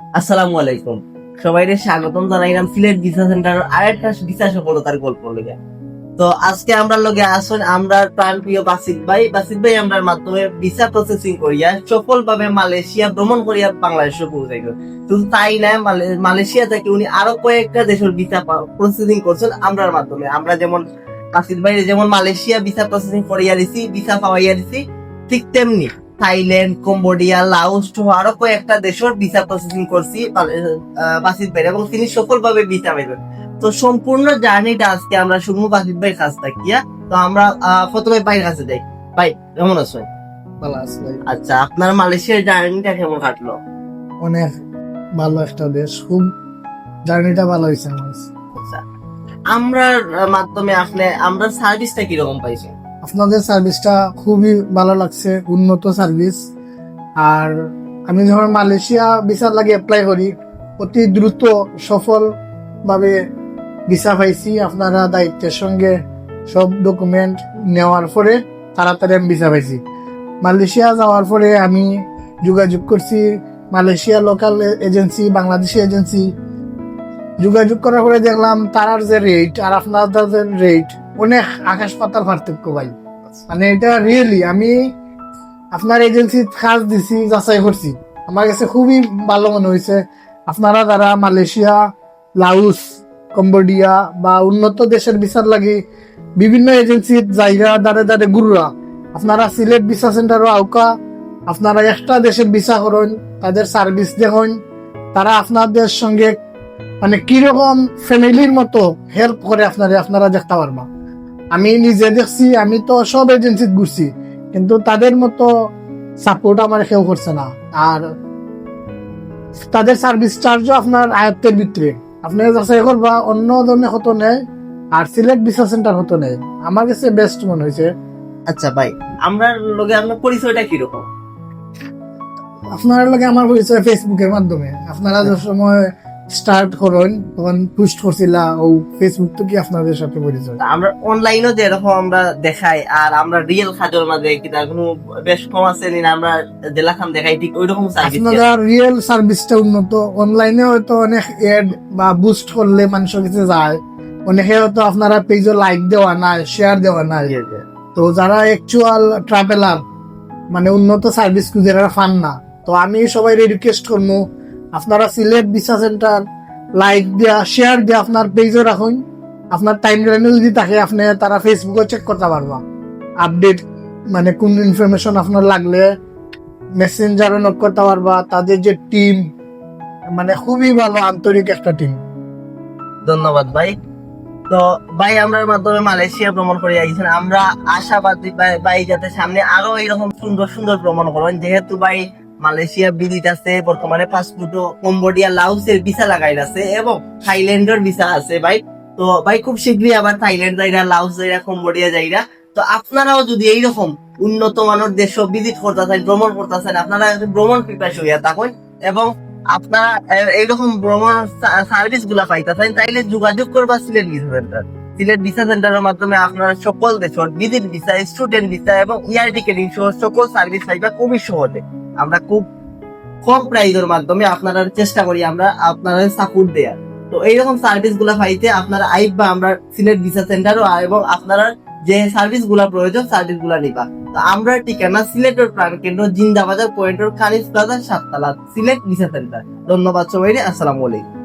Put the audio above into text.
আসসালামু আলাইকুম। সবাইকে স্বাগতম জানাইলাম সিলেট ভিসা সেন্টার আরেকটা ভিসা সফলতার গল্প লেগে তো আজকে আমরা লগে আসুন, আমরা প্রাণ প্রিয় বাসিত ভাই। বাসিত ভাই, আমরার মাধ্যমে ভিসা প্রসেসিং করিয়া সফলভাবে মালয়েশিয়া ভ্রমণ করিয়া বাংলাদেশে পৌঁছাই শুধু তাই না মালয়েশিয়া থেকে উনি আরও কয়েকটা দেশের ভিসা প্রসেসিং করছেন আমরার মাধ্যমে। আমরা যেমন বাসিত ভাই যেমন মালয়েশিয়া ভিসা প্রসেসিং করিয়া দিছি, ভিসা পাওয়াইয়া দিছি, ঠিক তেমনি থাইল্যান্ড কম্বোডিয়া সহ আরও কয়েকটা দেশের ভিসা প্রসেসিং করছি বাসিত ভাই এবং তিনি সফলভাবে ভিসা পাইবেন। তো সম্পূর্ণ জার্নিটা আজকে আমরা শুনব বাসিত ভাইয়ের কাছ থাকিয়া তো আমরা প্রথমে ভাইয়ের কাছে যাই। ভাই কেমন আছেন? ভালো আছে আচ্ছা আপনার মালয়েশিয়ার জার্নিটা কেমন কাটলো? অনেক ভালো একটা দেশ খুব জার্নিটা ভালো হয়েছে আমার। আচ্ছা আমরা মাধ্যমে আপনি আমরা সার্ভিসটা কীরকম পাইছেন? আপনাদের সার্ভিসটা খুবই ভালো লাগছে, উন্নত সার্ভিস আর আমি যখন মালয়েশিয়া ভিসার লাগে অ্যাপ্লাই করি, অতি দ্রুত সফল ভাবে ভিসা পাইছি আপনারা দায়িত্বের সঙ্গে সব ডকুমেন্ট নেওয়ার পরে তাড়াতাড়ি আমি ভিসা পাইছি। মালয়েশিয়া যাওয়ার পরে আমি যোগাযোগ করছি Malaysia local agency Bangladeshi agency যোগাযোগ করার পরে দেখলাম তারার যে রেট আর আপনাদের রেট অনেক আকাশ পাতার পার্থক্য ভাই। মানে এটা রিয়েলি আমি আপনার এজেন্সি কাজ দিছি, যাচাই করছি। আমার কাছে খুবই ভালো মনে হয়েছে। আপনারা যারা মালয়েশিয়া লাউস কম্বোডিয়া বা উন্নত দেশের বিচার লাগে বিভিন্ন এজেন্সির জায়গা দাঁড়ে দাঁড়ে গুরুরা, আপনারা সিলেট ভিসা সেন্টারও আউকা আপনারা একটা দেশের ভিসা করেন, তাদের সার্ভিস দেখুন, তারা আপনাদের সঙ্গে মানে কীরকম ফ্যামিলির মতো হেল্প করে আপনারা আপনারা দেখতে পারবা। আমি নিজে দেখছি আমি তো সব এজেন্সিত ঘুরছি কিন্তু তাদের মতো সাপোর্ট আমার কেউ করছে না। আর তাদের সার্ভিস চার্জও আপনার আয়ত্তের ভিতরে আপনি যাচাই করবা অন্য ধরনের হতো নেই আর সিলেক্ট ভিসা সেন্টার হতো নেই। আমার কাছে বেস্ট মনে হয়েছে। আচ্ছা ভাই আমরা লগে আপনার পরিচয়টা কীরকম? আপনার লগে আমার পরিচয় ফেসবুকের মাধ্যমে। আপনারা যে সময় স্টার্ট করেন তখন পোস্ট করছিলা ও ফেসবুক তো কি আপনাদের সাথে পরিচয়? আমরা অনলাইনও যেরকম আমরা দেখাই আর আমরা রিয়েল খাজর মাঝে কি তার কোনো বেশ কম আছে নি না আমরা জেলাখান দেখাই ঠিক ওই রকম সার্ভিস আপনারা রিয়েল সার্ভিসটা উন্নত। অনলাইনে হয়তো অনেক এড বা বুস্ট করলে মানুষের কাছে যায়। অনেকে হয়তো আপনারা পেজে লাইক দেওয়া নাই শেয়ার দেওয়া নাই। তো যারা অ্যাকচুয়াল ট্রাভেলার মানে উন্নত সার্ভিস খুঁজে ফান না। তো আমি সবাই রিকোয়েস্ট করব আপনারা সিলেট ভিসা সেন্টার লাইক দিয়া শেয়ার দিয়া আপনার পেজও রাখুন। আপনার টাইম লাইনে যদি থাকে, আপনি তারা ফেসবুকে চেক করতে পারবা। আপডেট মানে কোন ইনফরমেশন আপনার লাগলে মেসেঞ্জারে নক করতে পারবা। তাদের যে টিম মানে খুবই ভালো, আন্তরিক একটা টিম ধন্যবাদ ভাই। তো ভাই, আমরা মাধ্যমে মালয়েশিয়া ভ্রমণ করে আইছেন আমরা আশাবাদী ভাই- যাতে সামনে আরও এরকম সুন্দর সুন্দর ভ্রমণ করেন যেহেতু ভাই মালয়েশিয়া বিদিত আছে, বর্তমানে পাসপোর্ট কম্বোডিয়া লাউসের ভিসা লাগাই আছে এবং থাইল্যান্ডের ভিসা আছে ভাই। তো ভাই খুব শীঘ্রই আবার থাইল্যান্ড যাইরা লাউস যাইরা, কম্বোডিয়া যাইরা। তো আপনারাও যদি এইরকম উন্নত মানের দেশ ভিজিট করতেছেন, ভ্রমণ করতেছেন, আপনারা ভ্রমণ প্রিপারেশ হইয়া থাকুন এবং আপনারা এইরকম ভ্রমণ সার্ভিসগুলা পাইতেছেন, তাইলে যোগাযোগ করবা Sylhet visa centre. Sylhet visa সেন্টারের মাধ্যমে আপনারা সকল দেশের ভিজিট ভিসা, স্টুডেন্ট ভিসা এবং ইয়ার টিকেটিং সহ সকল সার্ভিস পাইবা খুবই সহজে। আমরা খুব কম প্রাইজের মাধ্যমে আপনারা চেষ্টা করি আমরা আপনারা সাপোর্ট দেয়া তো এইরকম সার্ভিসগুলা পাইতে আপনারা আইবা আমরা সিলেট ভিসা সেন্টারও এবং আপনারা যে সার্ভিসগুলা প্রয়োজন সার্ভিসগুলা নিবা। তো আমরা ঠিকানা সিলেটের প্রাণ কেন্দ্র জিন্দাবাজার পয়েন্টের খানিজ প্লাজা সাততলা, সিলেট ভিসা সেন্টার ধন্যবাদ সবাই আসসালামু আলাইকুম।